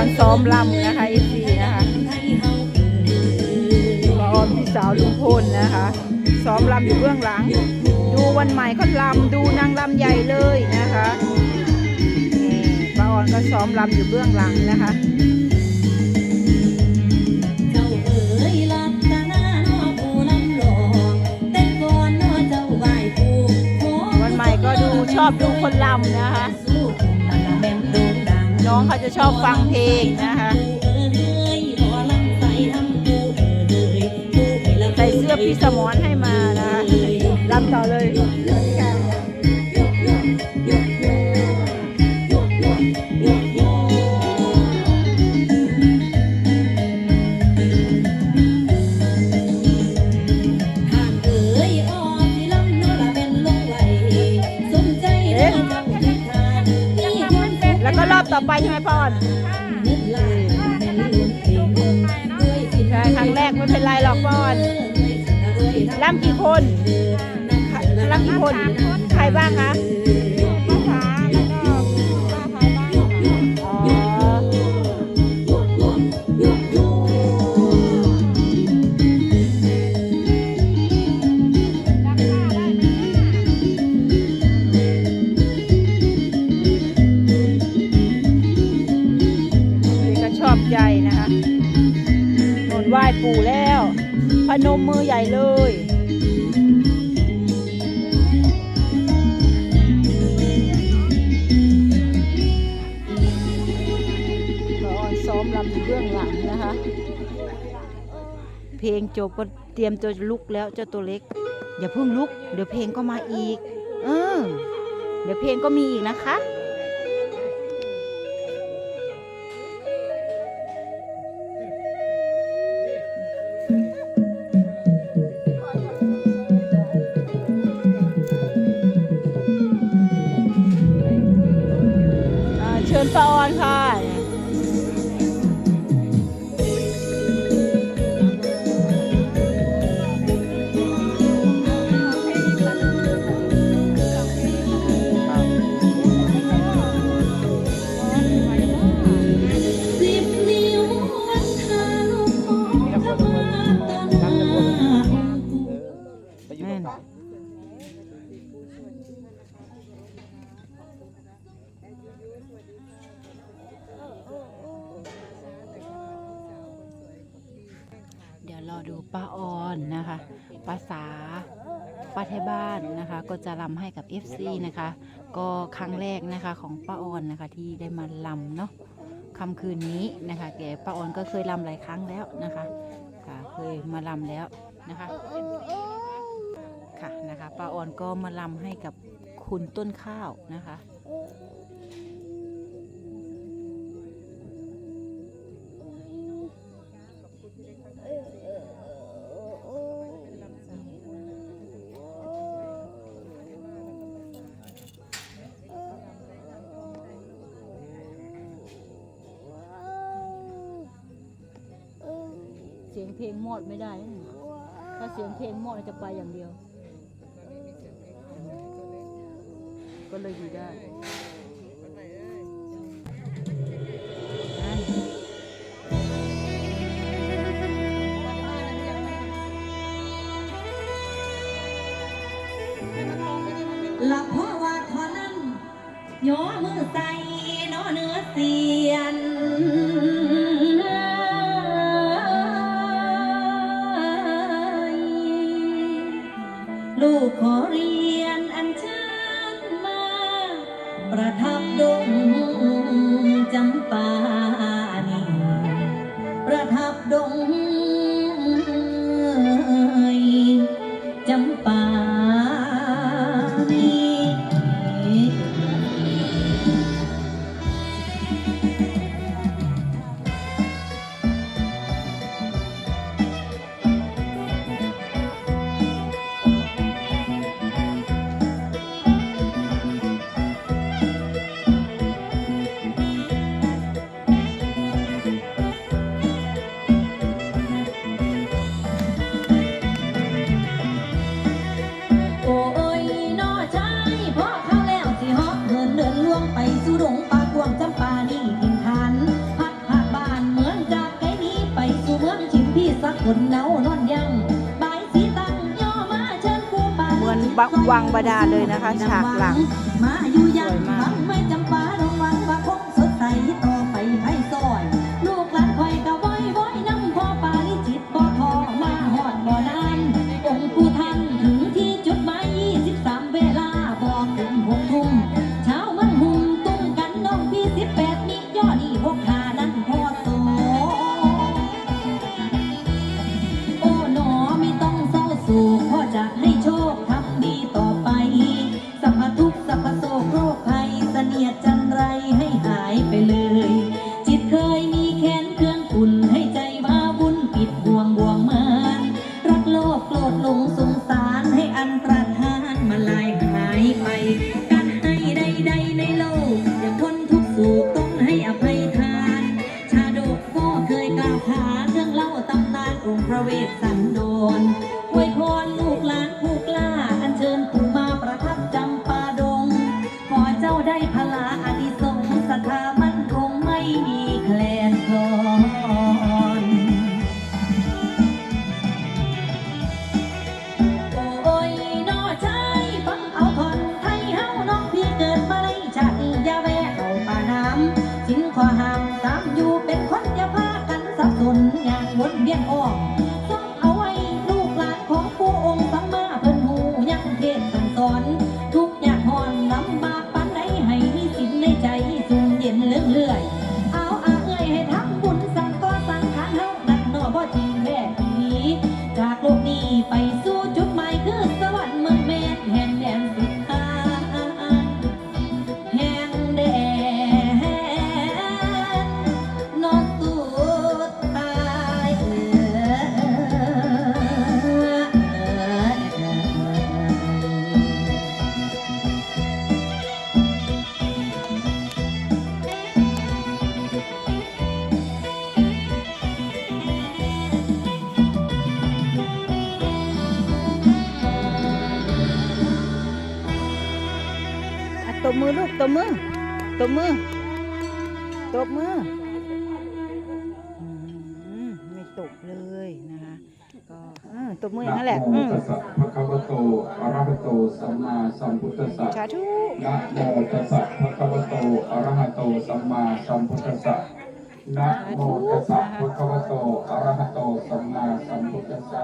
อนซ้อมลำนะคะเอซีนะคะป้าออนพี่สาวลุงพลนะคะ ซ้อมลำอยู่เบื้องหลัง ดูวันใหม่เขาลำดูนางลำใหญ่เลยนะคะนี่ป้าออนก็ซ้อมลำอยู่เบื้องหลังนะคะเจ้าเอ๋ยลับตาหน้านอผู้ลำหลอกแต่ก่อนนอเจ้าไหว้ผู้ขอวันใหม่ก็ดูชอบดูคนลำนะคะ น้องเขาจะชอบฟังเพลงนะคะผู้เอ๋ยพอลำใส่เอ๋ยผู้เอ๋ยละใส่เสื้อพี่สมรให้มานะรำต่อเลยยกยกยกยกยกยก ใช่ไหมพ่อออนเงินหลายแม่นลุ้นเพลงเอ้ยสิใช่ครั้งแรกไม่เป็นไรหรอกพ่อออนลำกี่คนลำกี่คน ใครบ้างคะ ปู่แล้ว พนมมือใหญ่เลยก็ออนซ้อมลำอยู่เบื้องหลังนะคะ เพลงจบก็เตรียมตัวจะลุกแล้วเจ้าตัวเล็ก อย่าเพิ่งลุก เดี๋ยวเพลงก็มาอีก เออเดี๋ยวเพลงก็มีอีกนะคะ เชิญป้าออนค่ะ ภาษาป้าไทยบ้านนะคะ ก็จะลำให้กับ FC นะคะ ก็ครั้งแรกนะคะของป้าออนนะคะที่ได้มาลำเนาะค่ำคืนนี้นะคะ แกป้าออนก็เคยลำหลายครั้งแล้วนะคะค่ะเคยมาลำแล้วนะคะค่ะนะคะป้าออนก็มาลำให้กับคุณต้นข้าวนะคะ สียงเพลงหมดไม่ได้นะถ้าเสียงเพลงหมดจะไปอย่างเดียว ก็เลยอยู่ได้ือนวังบาดาเลยนะคะ ฉากหลังสวยมาก อลูกตบมือตบมือตบมือไม่ตบเลยนะคะก็ตบมือนั้นแหละนะมตัะคะวะโตอระหะโตสัมมาสัมพุทธัสสะสาธุนะโมตัสสะพระคะวะโตอระหะโตสัมมาสัมพุทธัสสะนะโมตัสสะพระคะวะโตอระหะโตสัมมาสัมพุทธัสสะ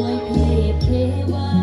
วยเทพเทวา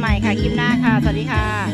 ใหม่ค่ะคลิปหน้าค่ะ สวัสดีค่ะ